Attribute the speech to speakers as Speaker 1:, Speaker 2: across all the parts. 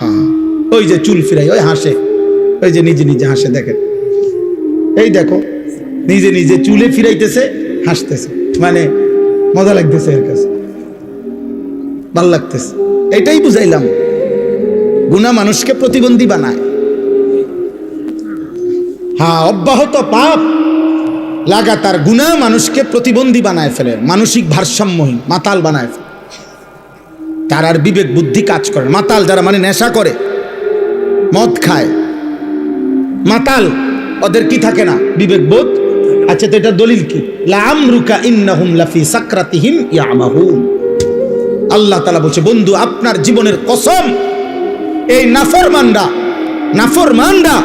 Speaker 1: আহা ওই যে চুল ফিরাই, ওই হাসে। ওই যে নিজে নিজে হাসে, দেখেন। এই দেখো, নিজে নিজে চুলে ফিরাইতেছে, হাসতেছে। মানে মজা লাগতেছে এর কাছে। ভালো লাগতেছে। এটাই বুঝাইলাম। গুণা মানুষকে প্রতিবন্ধী বানায়। হ্যাঁ অব্যাহত পাপ লাগাতার গুণা মানুষকে প্রতিবন্ধী বানায় ফেলে। মানসিক ভারসাম্যহীন, মাতাল বানায় ফেলে। তার আর বিবেক বুদ্ধি কাজ করে মাতাল যারা মানে নেশা করে, মদ খায়। মাতাল, ওদের কি থাকে না? বিবেক বোধ? আচ্ছা তো এটা দলিল কি? লামরুকা ইন্নাহুম লাফি সাকরাতিহিম ইয়ামাহুন। আল্লাহ তালা বলছে, বন্ধু, আপনার জীবনের কসম, এই নাফরমানরা নাফরমানরা,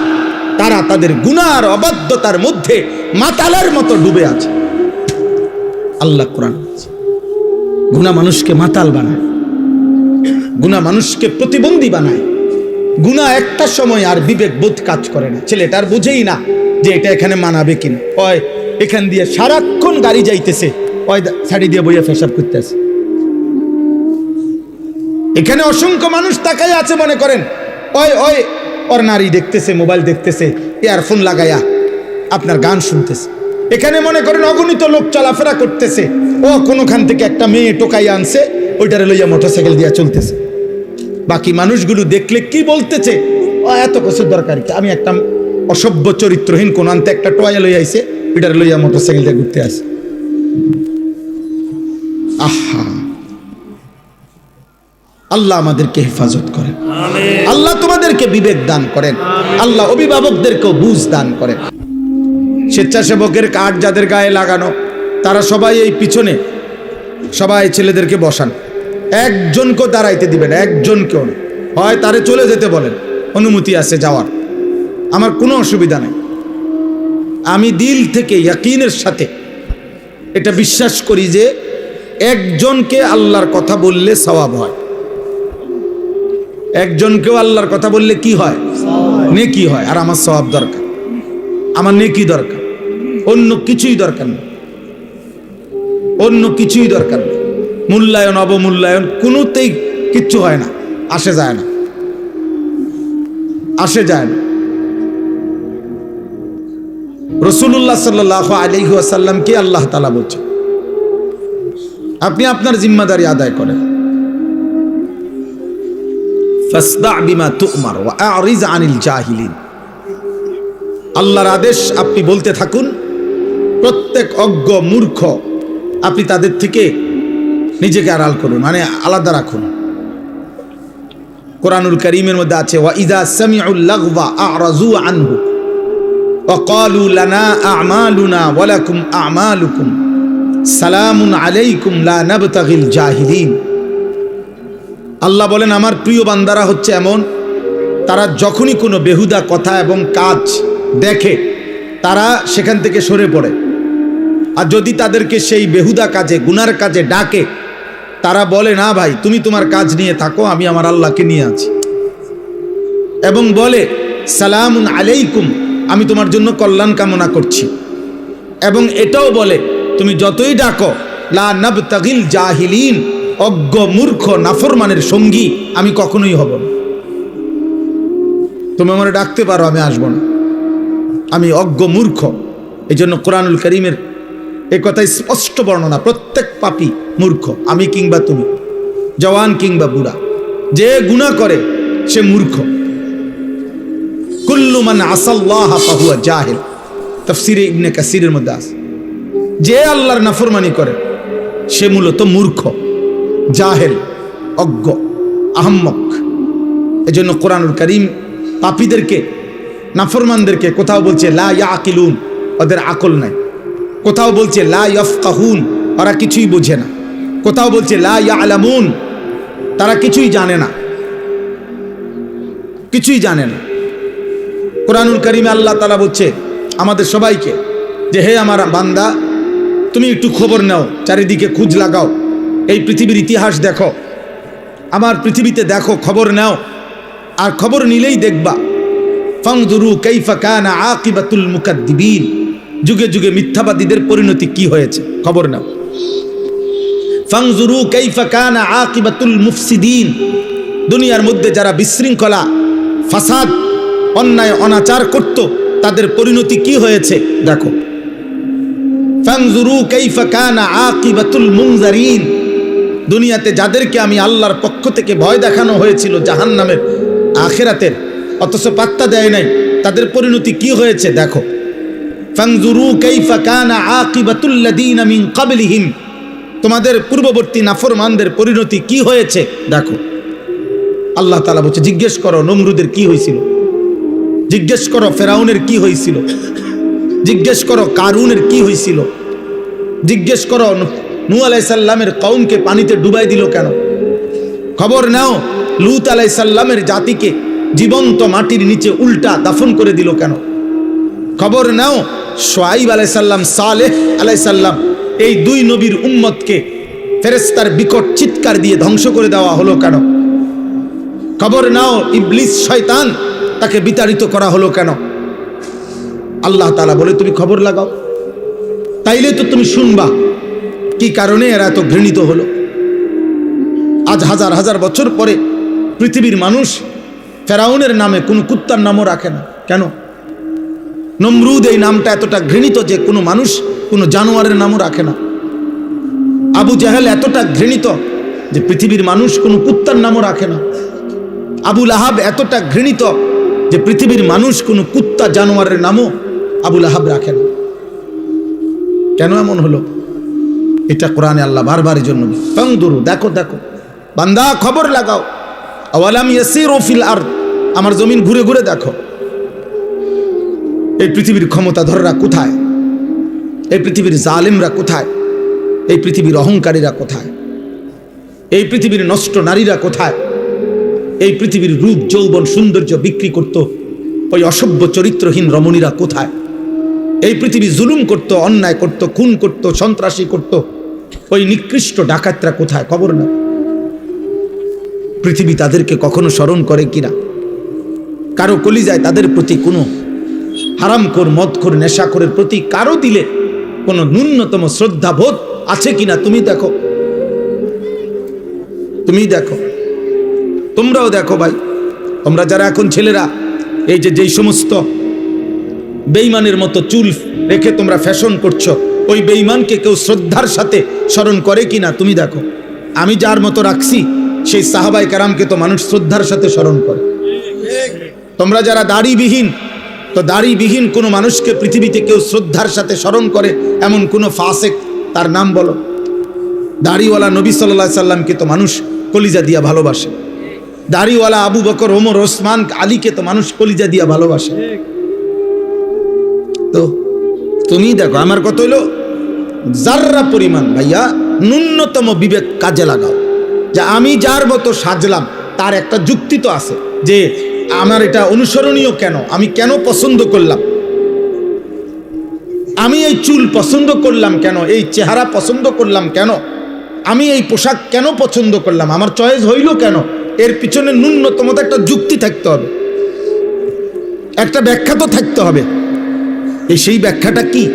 Speaker 1: তারা তাদের গুনার অবাধ্যতার মধ্যে মাতালের মতো ডুবে আছে। আল্লাহ কোরআন। গুনাহ মানুষকে মাতাল বানায়। গুনাহ মানুষকে প্রতিবন্ধী বানায়। গুনাহ একটা সময় আর বিবেক বোধ কাজ করে না। ছেলেটার বুঝেই না যে এটা এখানে মানাবে কিনা। ওই, এখান দিয়ে সারাক্ষণ গাড়ি যাইতেছে। ওই শাড়ি দিয়ে বইয়া ফেসাব করতেছে। এখানে অসংখ্য মানুষ তাকাই আছে মনে করেন। ওই ওই, ওর নারী দেখতেছে, মোবাইল দেখতেছে, ইয়ারফোন লাগায়া আপনার গান শুনতেছে। এখানে মনে করেন অগণিত লোক চলাফেরা করতেছে। ও কোনোখান থেকে একটা মেয়ে টোকাই আনছে, ওইটারে লইয়া মোটরসাইকেল দিয়া চলতেছে। বাকি মানুষগুলো দেখলে কি বলতেছে? এত কিছুর দরকার কি? আমি একটা অসভ্য চরিত্রহীন কোন আনতে একটা টয়া লইয়া আইছে ওইটারে লইয়া মোটরসাইকেল দিয়ে ঘুরতে আসে আহা। আল্লাহ আমাদেরকে হেফাজত করেন। আল্লাহ তোমাদেরকে বিবেক দান করেন। আল্লাহ অভিভাবকদেরকেও বুঝ দান করেন। স্বেচ্ছাসেবকের কার্ড যাদের গায়ে লাগানো তারা সবাই এই পিছনে সবাই ছেলেদেরকে বসান। একজনকেও দাঁড়াইতে দিবেন একজনকেও না। হয় তারে চলে যেতে বলেন, অনুমতি আছে যাওয়ার। আমার কোনো অসুবিধা নেই। আমি দিল থেকে ইয়াকিনের সাথে এটা বিশ্বাস করি যে একজনকে আল্লাহর কথা বললে সওয়াব হয়। একজনকেও আল্লাহর কথা বললে কি হয়? নেকি হয়। আর আমার সওয়াব দরকার। আমার নেকি দরকার। অন্য কিছুই দরকার নেই অন্য কিছুই দরকার নেই মূল্যায়ন, অবমূল্যায়ন কোনোতেই কিচ্ছু হয় না। আসে যায় না। আসে যায় না। রসুল্লাহ সাল্লাহ আলহি আসাল্লামকে আল্লাহ তালা বলছে? আপনি আপনার জিম্মাদারি আদায় করেন। আল্লাহর আদেশ আপনি বলতে থাকুন। প্রত্যেক অজ্ঞ মূর্খ আপনি তাদের থেকে নিজেকে আড়াল করুন মানে আলাদা রাখুন। কোরআনুল করিমের মধ্যে আছে, ওয়া ইদা সামিউল লাগওয়া আরাজু আনহু লানা আ'মালুনা ওয়া লাকুম আ'মালুকুম, সালামুন আলাইকুম লা নাবতাগিল জাহিলিন। আল্লাহ বলেন, আমার প্রিয় বান্দারা হচ্ছে এমন, তারা যখনই কোনো বেহুদা কথা এবং কাজ দেখে, তারা সেখান থেকে সরে পড়ে। আর যদি তাদেরকে সেই বেহুদা কাজে, গুনার কাজে ডাকে তারা বলে, না ভাই, তুমি তোমার কাজ নিয়ে থাকো, আমি আমার আল্লাহকে নিয়ে আছি। এবং বলে, সালামুন আলাইকুম, আমি তোমার জন্য কল্যাণ কামনা করছি। এবং এটাও বলে, তুমি যতই ডাকো, লা নাবতাগিল জাহিলিন, অজ্ঞ, মূর্খ, নাফরমানের সঙ্গী আমি কখনোই হব না। তুমি আমার ডাকতে পারো, আমি আসব না। আমি অজ্ঞ, মূর্খ। এই জন্য কোরআনুল করিমের এ কথাই স্পষ্ট বর্ণনা, প্রত্যেক পাপি মূর্খ, আমি কিংবা তুমি, জওয়ান কিংবা বুড়া, যে গুণা করে, সে মূর্খ। কুল্লু মান আসাল্লাহ জাহিল। ইবনে কাসিরের মধ্যে আছে। যে আল্লাহর নাফরমানি করে, সে মূলত মূর্খ, জাহেল, অজ্ঞ, আহম্মক। এজন্য কোরআনুল করিম পাপীদেরকে, নাফরমানদেরকে কোথাও বলছে, লা ইয়াকিলুন, ওদের আকল নাই। কোথাও বলছে, লা ইয়ফকাহুন ওরা কিছুই বোঝে না। কোথাও বলছে, লা ইয়ালামুন তারা কিছুই জানে না। কিছুই জানে না। কোরআনুল করিমে আল্লাহ তালা বলছে আমাদের সবাইকে যে, হে আমার বান্দা, তুমি একটু খবর নাও, চারিদিকে খুঁজ লাগাও, এই পৃথিবীর ইতিহাস দেখো, আমার পৃথিবীতে দেখো, খবর নাও, আর খবর নিলেই দেখবা ফাংদুরু কাইফা কানা আকিবাতুল মুকাদ্দিবিন যুগে যুগে মিথ্যাবাদীদের পরিণতি কি হয়েছে? খবর নাও। ফাংজুরু কাইফা কানা আকিবাতুল মুফসিদিন। দুনিয়ার মধ্যে যারা বিশৃঙ্খলা, ফাসাদ, অন্যায়, অনাচার করত, তাদের পরিণতি কি হয়েছে? দেখো। ফানজুরু কাইফা কানা আকিবাতুল মুনজারিন। দুনিয়াতে যাদেরকে আমি আল্লাহর পক্ষ থেকে ভয় দেখানো হয়েছিল জাহান্নামের, আখেরাতের, অথচ পাত্তা দেয় নাই, তাদের পরিণতি কি হয়েছে? দেখো। ফানজুরু কাইফা কানা আকিবাতুল লাযিনা মিন ক্বাবলিহিম। তোমাদের পূর্ববর্তী নাফরমানদের পরিণতি কি হয়েছে? দেখো। আল্লাহ তাআলা বলছে, জিজ্ঞেস করো নমরুদের কি হয়েছিল জিজ্ঞেস করো ফেরাউনের কি হয়েছিল জিজ্ঞেস করো কারুনের কি হয়েছিল জিজ্ঞেস করো নু আলাইসাল্লামের কৌমকে পানিতে ডুবাই দিল কেন? খবর নাও, লুত আলাইসাল্লামের জাতিকে জীবন্ত মাটির নিচে উল্টা দাফন করে দিল কেন? খবর নাও। সোয়াইব আলাইসাল্লাম, সালেহ আলাইসাল্লাম, এই দুই নবীর উম্মতকে ফেরেস্তার বিকট চিৎকার দিয়ে ধ্বংস করে দেওয়া হলো কেন? খবর নাও, ইবলিস, শয়তান, তাকে বিতাড়িত করা হলো কেন? আল্লাহ তালা বলে, তুমি খবর লাগাও। তাইলে তো তুমি শুনবা কি কারণে এরা এত ঘৃণিত হলো? আজ হাজার হাজার বছর পরে পৃথিবীর মানুষ ফেরাউনের নামে কোনো কুত্তার নামও রাখে না। কেন? নমরুদ এই নামটা এতটা ঘৃণিত যে কোনো মানুষ কোনো জানোয়ারের নামও রাখে না। আবু জাহেল এতটা ঘৃণিত যে পৃথিবীর মানুষ কোনো কুত্তার নামও রাখে না। আবুল আহাব এতটা ঘৃণিত যে পৃথিবীর মানুষ কোনো কুত্তা, জানোয়ারের নামও আবুল আহাব রাখে না। কেন এমন হলো? এটা কোরআনে আল্লাহ বারবার জন্য ফাংদুরু দেখো দেখো। বান্দা, খবর লাগাও। আওয়ালাম ইয়াসিরু ফিল আরদ। আমার জমিন ঘুরে ঘুরে দেখো। এই পৃথিবীর ক্ষমতাধররা কোথায়? এই পৃথিবীর জালিমরা কোথায়? এই পৃথিবীর অহংকারীরা কোথায়? এই পৃথিবীর নষ্ট নারীরা কোথায়? এই পৃথিবীর রূপ, যৌবন, সৌন্দর্য বিক্রি করত ওই অসভ্য চরিত্রহীন রমণীরা কোথায়? এই পৃথিবী জুলুম করত, অন্যায় করত, খুন করত, সন্ত্রাসী করত। ওই নিকৃষ্ট ডাকাতরা কোথায়? খবর না পৃথিবী তাদেরকে কখনো স্মরণ করে কিনা? কারও কলিজায় তাদের প্রতি কোনো হারামখোর, মদখোর, নেশাখোরের প্রতি কারও দিলে কোনো ন্যূনতম শ্রদ্ধাবোধ আছে কিনা তুমি দেখো। তুমি দেখো। তোমরাও দেখো ভাই। তোমরা যারা এখন ছেলেরা, এই যে যেই সমস্ত বেইমানের মতো চুল রেখে তোমরা ফ্যাশন করছ, ওই বেইমানকে কেউ শ্রদ্ধার সাথে স্মরণ করে কিনা তুমি দেখো। আমি যার মতো রাখছি, সেই সাহাবাই কারামকে তো মানুষ শ্রদ্ধার সাথে স্মরণ করে। তোমরা যারা দাড়িবিহীন তো দাড়িবিহীন কোনো মানুষকে পৃথিবীতে কেউ শ্রদ্ধার সাথে স্মরণ করে এমন কোনো ফাসেক, তার নাম বলো। দাড়িওয়ালা নবী সাল্লাহ সাল্লামকে তো মানুষ কলিজা দিয়া ভালোবাসে। দাড়িওয়ালা আবু বকর, ওমর, ওসমান, আলীকে তো মানুষ কলিজা দিয়া ভালোবাসে। তো তুমি দেখো, আমার কত হইল, যার্রা পরিমাণ ভাইয়া, ন্যূনতম বিবেক কাজে লাগাও। যে আমি যার মতো সাজলাম, তার একটা যুক্তি তো আছে যে আমার এটা অনুসরণীয় কেন? আমি কেন পছন্দ করলাম? আমি এই চুল পছন্দ করলাম কেন? এই চেহারা পছন্দ করলাম কেন? আমি এই পোশাক কেন পছন্দ করলাম? আমার চয়েস হইল কেন? এর পিছনে ন্যূনতম একটা যুক্তি থাকতে হবে। একটা ব্যাখ্যা তো থাকতে হবে। এই সেই ব্যাখ্যাটা কি?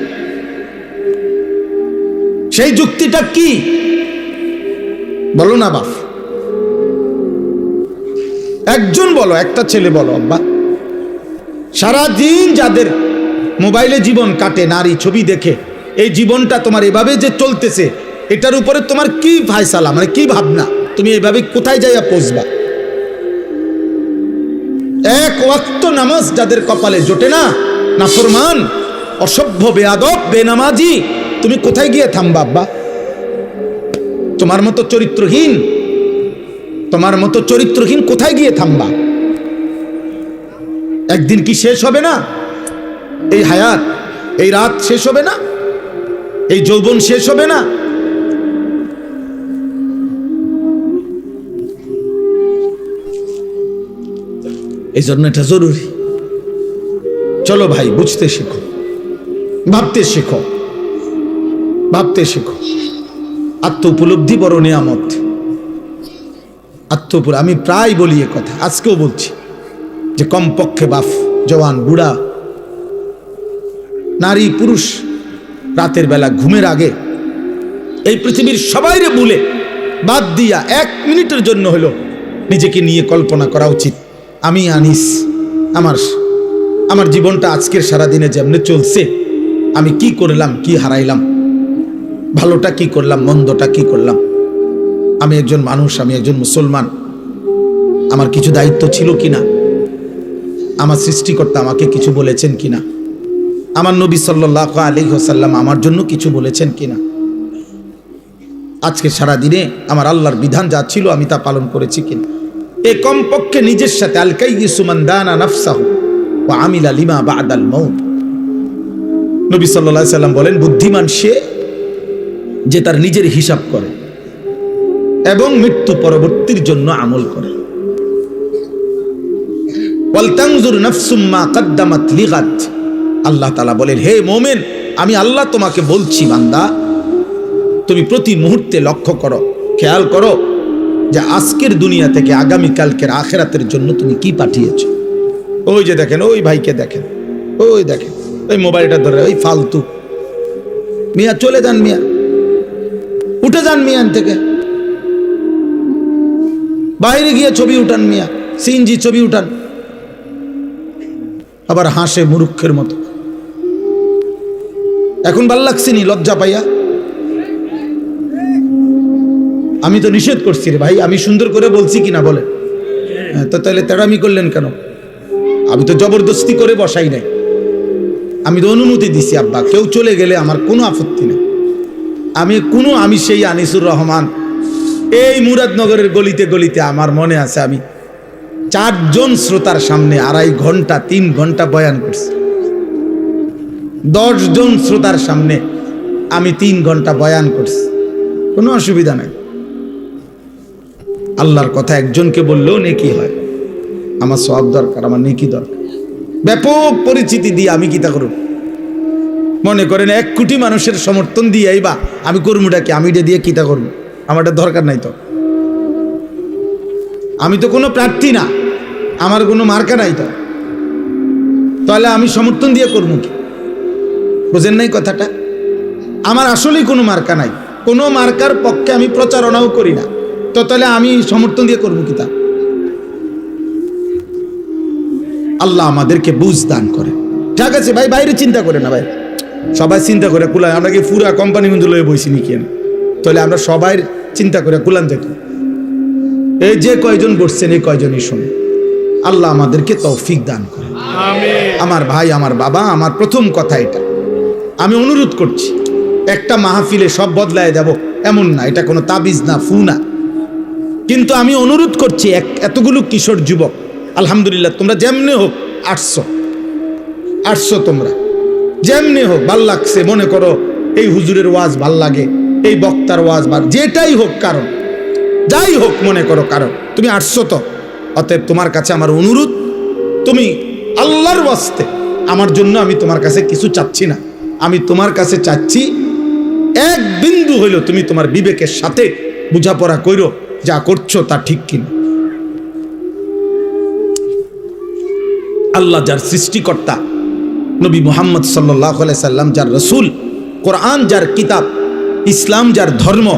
Speaker 1: সেই যুক্তিটা কি? বলো না বাপ। একজন বলো, একটা ছেলে বলো আব্বা সারাদিন যাদের মোবাইলে জীবন কাটে, নারী ছবি দেখে, এই জীবনটা তোমার এভাবে যে চলতেছে, এটার উপরে তোমার কি ফায়সালা মানে কি ভাবনা? তুমি এভাবে কোথায় যাইয়া পৌঁছবা? এক ওয়াক্ত নামাজ যাদের কপালে জোটে না, নাফরমান, অসভ্য, বেয়াদব, বেনামাজি, তুমি কোথায় গিয়ে থামবা, আব্বা? তোমার মতো চরিত্রহীন তোমার মতো চরিত্রহীন কোথায় গিয়ে থামবা? একদিন কি শেষ হবে না? এই হায়াত, এই রাত শেষ হবে না? এই যৌবন শেষ হবে না? এই জন্য এটা জরুরি। চলো ভাই, বুঝতে শেখো। ভাবতে শেখো। ভাবতে শেখো। আত্ম উপলব্ধি বড় নিয়ামত। আত্মপুর। আমি প্রায় বলি এ কথা, আজকেও বলছি যে কমপক্ষে বাফ, জওয়ান, বুড়া, নারী, পুরুষ, রাতের বেলা, ঘুমের আগে এই পৃথিবীর সবাইরে ভুলে বাদ দিয়া এক মিনিটের জন্য হলো নিজেকে নিয়ে কল্পনা করা উচিত। আমি আনিস, আমার আমার জীবনটা আজকের সারাদিনে যেমনি চলছে, আমি কি করলাম, কি হারাইলাম, ভালোটা কি করলাম, মন্দটা কি করলাম আমি একজন মানুষ, আমি একজন মুসলমান। আমার কিছু দায়িত্ব ছিল কিনা? আমার সৃষ্টিকর্তা আমাকে কিছু বলেছেন কিনা? আমার নবী সাল্লাহ আলী হোসাল্লাম আমার জন্য কিছু বলেছেন কিনা? আজকে সারা দিনে আমার আল্লাহর বিধান যা ছিল আমি তা পালন করেছি কিনা? এ কমপক্ষে নিজের সাথে আলকাই সুমান্দানা নফসাহ ও আমিলা লিমা বাদাল মৌত নবী সাল্লাহ সাল্লাম বলেন, বুদ্ধিমান সে যে তার নিজের হিসাব করে। এবং মৃত্যু পরবর্তীর জন্য আমল করে। আল্লাহ তাআলা বলেন, হে মোমেন, আমি আল্লাহ তোমাকে বলছি, বান্দা, তুমি প্রতি মুহূর্তে লক্ষ্য করো, খেয়াল করো যে আজকের দুনিয়া থেকে আগামী কালকের আখেরাতের জন্য তুমি কি পাঠিয়েছ। ওই যে দেখেন, ওই ভাইকে দেখেন, ওই দেখেন, ওই মোবাইলটা ধরে, ওই ফালতু। মিয়া, চলে যান মিয়া। উঠে যান মিয়ান থেকে। বাইরে গিয়ে ছবি উঠান মিয়া সিনজি ছবি উঠান। আবার হাসে মুরুক্ষের মতো। এখন ভালো লাগছে নি লজ্জা পাইয়া? আমি তো নিষেধ করছি রে ভাই আমি সুন্দর করে বলছি কিনা বলে হ্যাঁ, তো তাহলে তেড়ামি করলেন কেন? আমি তো জবরদস্তি করে বসাই নাই। আমি তো অনুমতি দিছি আব্বা কেউ চলে গেলে আমার কোনো আপত্তি নেই। আমি কোনো আমি সেই আনিসুর রহমান এই মুরাদনগরের গলিতে গলিতে আমার মনে আছে আমি চারজন শ্রোতার সামনে আড়াই ঘণ্টা, তিন ঘণ্টা বয়ান করছি। জন শ্রোতার সামনে আমি তিন ঘণ্টা বয়ান করছি। কোনো অসুবিধা নাই। আল্লাহর কথা একজনকে বললেও নেকি হয়। আমার সব দরকার, আমার নেকি দরকার। ব্যাপক পরিচিতি দিয়ে আমি কি তা করব। মনে করেন এক কোটি মানুষের সমর্থন দিয়ে আইবা আমি কর্মীটাকে আমি এটা দিয়ে কিতা করব। আমার দরকার নাই তো। আমি তো কোনো প্রার্থী না, আমার কোনো মার্কা নাই তো। তাহলে আমি সমর্থন দিয়ে করব কি? বুঝেন নাই কথাটা? আমার আসলেই কোনো মার্কা নাই, কোনো মার্কার পক্ষে আমি প্রচারণাও করি না। তো তাহলে আমি সমর্থন দিয়ে করব কি তা? আল্লাহ আমাদেরকে বুঝ দান করে। ঠিক আছে ভাই, বাইরে চিন্তা করে না ভাই। সবাই চিন্তা করে কুলান আমরা কি পুরা কোম্পানি কিন্তু লয়ে বইছি নাকি তাহলে আমরা সবাই চিন্তা করে কুলান যেত এই যে কয়জন বসছেন এই কয়জনই শুনে আল্লাহ আমাদেরকে তৌফিক দান করে আমার ভাই আমার বাবা আমার প্রথম কথা এটা। আমি অনুরোধ করছি একটা মাহফিলে সব বদলায় যাব এমন না এটা কোনো তাবিজ না ফু না। কিন্তু আমি অনুরোধ করছি এক এতগুলো কিশোর যুবক আলহামদুলিল্লাহ তোমরা যেমনি হোক আটশো আটশো তোমরা যেমনি হোক ভালো লাগছে মনে করো এই হুজুরের ওয়াজ ভালো লাগে। এই বক্তার ওয়াজ ভালো যেটাই হোক কারণ, যাই হোক মনে করো কারণ, তুমি আটশো তো। অতএব তোমার কাছে আমার অনুরোধ, তুমি আল্লাহর ওয়াস্তে আমার জন্য আমি তোমার কাছে কিছু চাচ্ছি না। আমি তোমার কাছে চাচ্ছি, এক বিন্দু হইল তুমি তোমার বিবেকের সাথে বোঝাপড়া কইরো যা করছ তা ঠিক কিনা। আল্লাহ যার সৃষ্টিকর্তা, নবী মুহাম্মদ সাল্লাহ সাল্লাম, যার রসুল, কোরআন, যার কিতাব ইসলাম যার ধর্ম,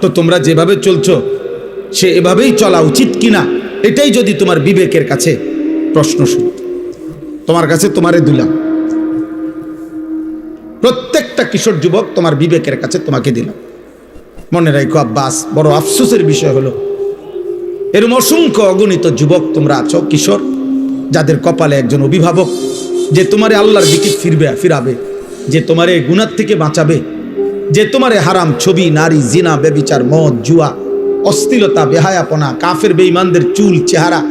Speaker 1: তো তোমরা যেভাবে চলছো, সে এভাবেই চলা উচিত কিনা, এটাই যদি তোমার বিবেকের কাছে প্রশ্ন শুন। তোমার কাছে তোমারে দিলাম। প্রত্যেকটা কিশোর যুবক তোমার বিবেকের কাছে তোমাকে দিলাম। মনে রাখো আব্বাস, বড় আফসোসের বিষয় হলো, এরম অসংখ্য অগণিত যুবক তোমরা আছো, কিশোর, যাদের কপালে একজন অভিভাবক, যে তোমারে আল্লাহর দিকে ফিরবে, ফিরাবে, যে তোমারে গুণার থেকে বাঁচাবে। যে তোমারে হারাম ছবি, নারী, জিনা বেবিচার মদ, জুয়া অস্থিলতা বেহায়াপনা, কাফের, বেঈমানদের চুল, চেহারা,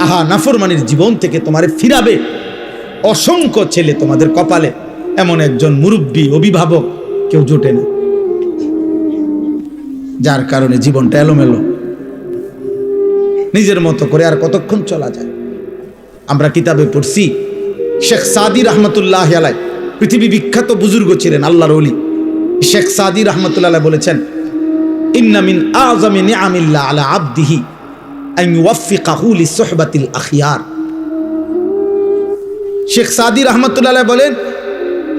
Speaker 1: আহা, নাফরমানির জীবন থেকে তোমারে ফিরাবে। অসংখ্য ছেলে তোমাদের কপালে, এমন একজন মুরব্বী, অভিভাবক কেউ জোটে না। যার কারণে জীবনটা এলোমেলো। নিজের মতো করে আর কতক্ষণ চলা যায়? আমরা কিতাবে পড়ছি, শেখ সাদি রহমতুল্লাহ আলাই পৃথিবী বিখ্যাত বুজুর্গ ছিলেন আল্লাহর অলি শেখ সাদি রহমতুল্লাহ বলেছেন ইন্নামিন আজমি নিআমিল্লাহ আলা আবদিহি আন ইউওয়াফিকাহু লিসুহবাতিল আখিয়ার। শেখ সাদি রহমতুল্লাহ বলেন,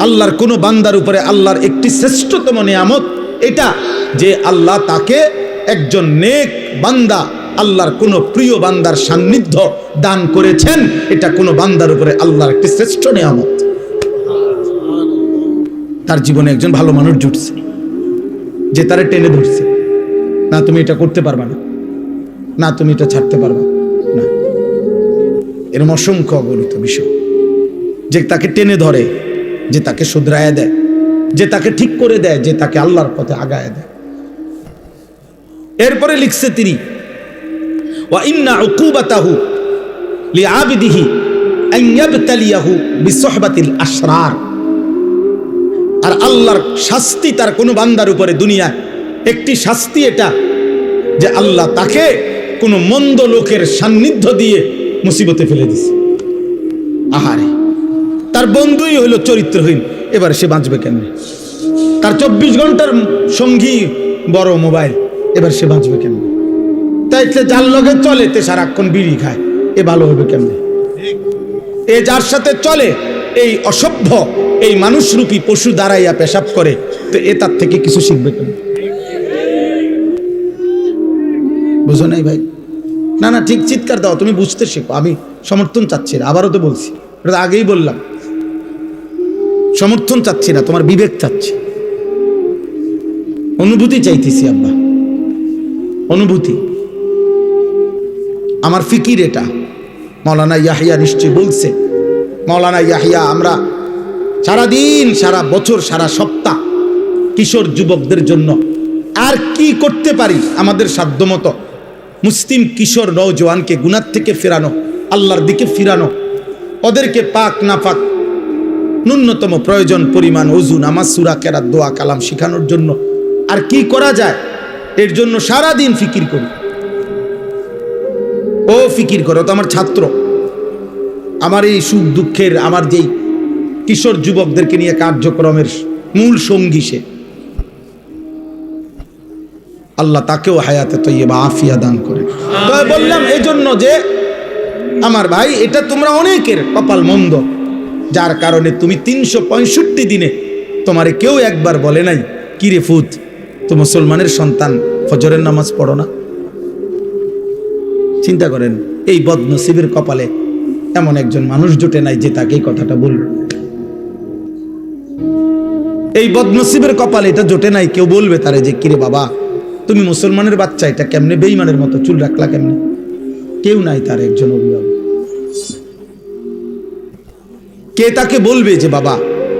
Speaker 1: আল্লাহর কোনো বান্দার উপরে আল্লাহর একটি শ্রেষ্ঠতম নিয়ামত এটা যে আল্লাহ তাকে একজন নেক বান্দা, আল্লাহর কোন প্রিয় বান্দার সান্নিধ্য দান করেছেন। এটা কোনো বান্দার উপরে আল্লাহর একটি শ্রেষ্ঠ নিয়ামত। তার জীবনে একজন ভালো মানুষ জুটছে, যে তারে টেনে ধরছে। না, তুমি এটা করতে পারবা না। না, তুমি এটা ছাড়তে পারবা না। এরকম অসংখ্য অগণিত বিষয়। যে তাকে টেনে ধরে, যে তাকে শুধরায় দেয়, যে তাকে ঠিক করে দেয়, যে তাকে আল্লাহর পথে আগায় দেয়। এরপরে লিখছে তিনি, ওয়া আশরার। আর আল্লাহর শাস্তি তার কোনো বান্দার উপরে দুনিয়ায় একটি শাস্তি এটা যে আল্লাহ তাকে কোনো মন্দ লোকের সান্নিধ্য দিয়ে মুসিবতে ফেলে দিছে। আহারে তার বন্ধুই হইল চরিত্রহীন এবার সে বাঁচবে কেমনে? তার চব্বিশ ঘণ্টার সঙ্গী বড় মোবাইল এবার সে বাঁচবে কেমনে? তাই সে যার লগে চলে তে সারাক্ষণ বিড়ি খায় এ ভালো হবে কেমনে? এ যার সাথে চলে এই অসভ্য এই মানুষরূপী পশু দাঁড়াইয়া পেশাব করে, তো এ তার থেকে কিছু শিখবে কেন? বুঝো নাই ভাই? না না, ঠিক চিৎকার দাও, তুমি বুঝতে শেখো, আমি সমর্থন চাচ্ছি না, আবারও তো বলছি, এটা তো আগেই বললাম। সমর্থন চাচ্ছি না, তোমার বিবেক চাচ্ছি। অনুভূতি চাইতেছি আব্বা অনুভূতি। আমার ফিকির এটা। মৌলানা ইয়াহিয়া নিশ্চয় বলছে, মৌলানা ইয়াহিয়া, আমরা সারাদিন, সারা বছর, সারা সপ্তাহ কিশোর যুবকদের জন্য। আর কি করতে পারি আমাদের সাধ্যমতো? মুসলিম কিশোর নৌজওয়ানকে গুনার থেকে ফেরানো, আল্লাহর দিকে ফিরানো, ওদেরকে পাক না পাক ন্যূনতম প্রয়োজন, পরিমাণ অজু নামাজ, সুরা, কেরাত, দোয়া, কালাম শেখানোর জন্য। আর কি করা যায়? এর জন্য সারা দিন ফিকির করি। ও ফিকির করো, তো আমার ছাত্র। আমার এই সুখ দুঃখের আমার যেই কিশোর যুবকদেরকে নিয়ে কার্যক্রমের মূল সঙ্গী সে। আল্লাহ তাকেও হায়াতে তৈবা আফিয়া দান করে। বললাম এই জন্য যে, আমার ভাই, এটা তোমরা অনেকের কপাল মন্দ। যার কারণে তুমি তিনশো পঁয়ষট্টি দিনে তোমারে কেউ একবার বলে নাই কিরে ফুত, তো মুসলমানের সন্তান, ফজরের নামাজ পড়ো না? চিন্তা করেন, এই বদনসিবের কপালে এমন একজন মানুষ জোটে নাই যে তাকে এই কথাটা বলল। এই বদনসিবের কপালে এটা জোটে নাই, কেউ বলবে তারে যে, কিরে বাবা, তুমি মুসলমানের বাচ্চা, এটা কেমনে বেইমানের মতো, চুল রাখলা কেমনে? কেউ নাই তার একজন অভিভাবক। কে তাকে বলবে যে, বাবা,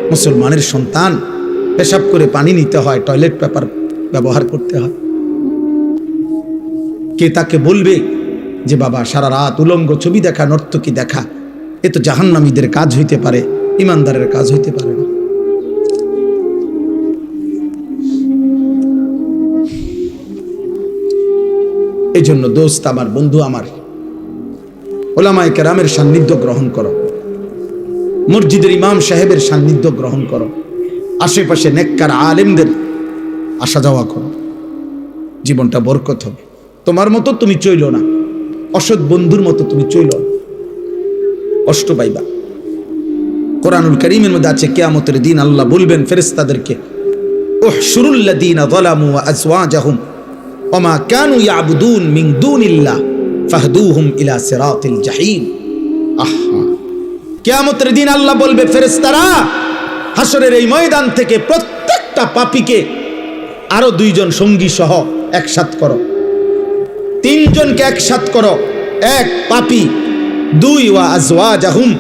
Speaker 1: মুসলমানের সন্তান, পেশাব করে পানি নিতে হয়, টয়লেট পেপার ব্যবহার করতে হয়? কে তাকে বলবে যে, বাবা, সারা রাত উলঙ্গ ছবি দেখা, নর্তকী দেখা, এ তো জাহান্নামীদের কাজ হইতে পারে, ইমানদারের কাজ হইতে পারে এই জন্য দোস্ত আমার বন্ধু আমার। ওলামায় কেরামের সান্নিধ্য গ্রহণ করো। মসজিদের ইমাম সাহেবের সান্নিধ্য গ্রহণ করো। আশেপাশে নেককার আলেমদের আসা যাওয়া করো। জীবনটা বরকত হবে। তোমার মতো তুমি চইল না। অসৎ বন্ধুর মতো তুমি চইল না। কষ্ট পাইবা। কোরআনুল করিমের মধ্যে আছে, কেয়ামতের দিন আল্লাহ বলবেন ফেরেস্তাদেরকে ওহ শুরুল্লাদিন আজওয়াজাহুম। ওমা কানু ইয়াবুদুন মিন দুনিল্লাহ ফাহদুহুম ইলা সিরাতিল জাহিম। আহা। কেয়ামতের দিন আল্লাহ বলবে ফেরেস্তারা হাসরের এই ময়দান থেকে প্রত্যেকটা পাপীকে আরও দুইজন সঙ্গী সহ একসাথ করো। তিনজনকে একসাথ করো। এক পাপি, দুই ওয়া আজওয়া জাহুম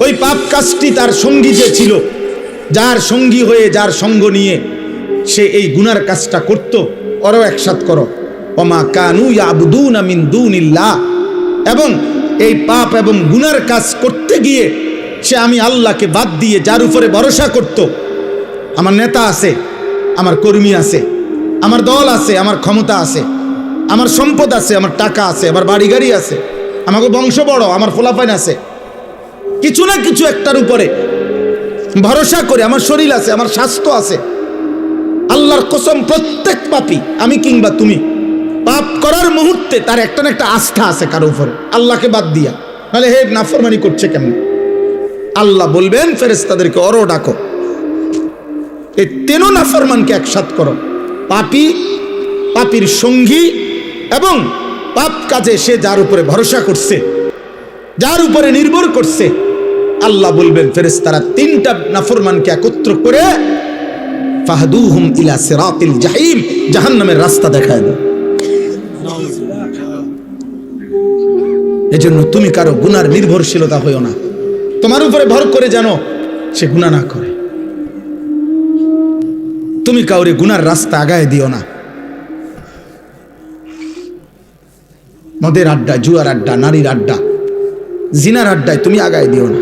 Speaker 1: ওই পাপ কাজটি তার সঙ্গী যে ছিল, যার সঙ্গী হয়ে যার সঙ্গ নিয়ে সে এই গুনার কাজটা করত ওরও একসাথ করো। ওমা কানু ইয়াবুদুনা মিন দুনিল্লাহ। এবং এই পাপ এবং গুনার কাজ করতে গিয়ে সে আমি আল্লাহকে বাদ দিয়ে যার উপরে ভরসা করত। আমার নেতা আছে, আমার কর্মী আছে, আমার দল আছে, আমার ক্ষমতা আছে, আমার সম্পদ আছে, আমার টাকা আছে, আমার বাড়ি গাড়ি আছে, আমাকে বংশ বড়, আমার ফোলাফাইন আছে। কিছু না কিছু একটার উপরে ভরসা করে, আমার শরীর আছে, আমার স্বাস্থ্য আছে। আল্লাহর কসম প্রত্যেক পাপি, আমি কিংবা তুমি, পাপ করার মুহূর্তে তার একটা না একটা আস্থা আছে কারও উপরে। আল্লাহকে বাদ দিয়া। নাহলে হে নাফরমানি করছে কেমন? আল্লাহ বলবেন ফেরেস তাদেরকে অরো ডাকো। এই তেনো নাফরমানকে একসাথ করো। পাপি, পাপির সঙ্গী এবং পাপ কাজে সে যার উপরে ভরসা করছে, যার উপরে নির্ভর করছে, আল্লাহ বলবেন ফেরেস তারা তিনটা নাফরমানকে একত্র করে ফাহদুহুম ইলা সিরাতিল জাহিম, জাহান্নামের রাস্তা দেখায় দেয় এজন্য তুমি কারও গুনার নির্ভরশীলতা হইও না। তোমার উপরে ভর করে জানো সে গুণা না করে। তুমি কাউরে গুনার রাস্তা আগায় দিও না। মদের আড্ডা, জুয়ার আড্ডা, নারীর আড্ডা, জিনার আড্ডায় তুমি আগায় দিও না।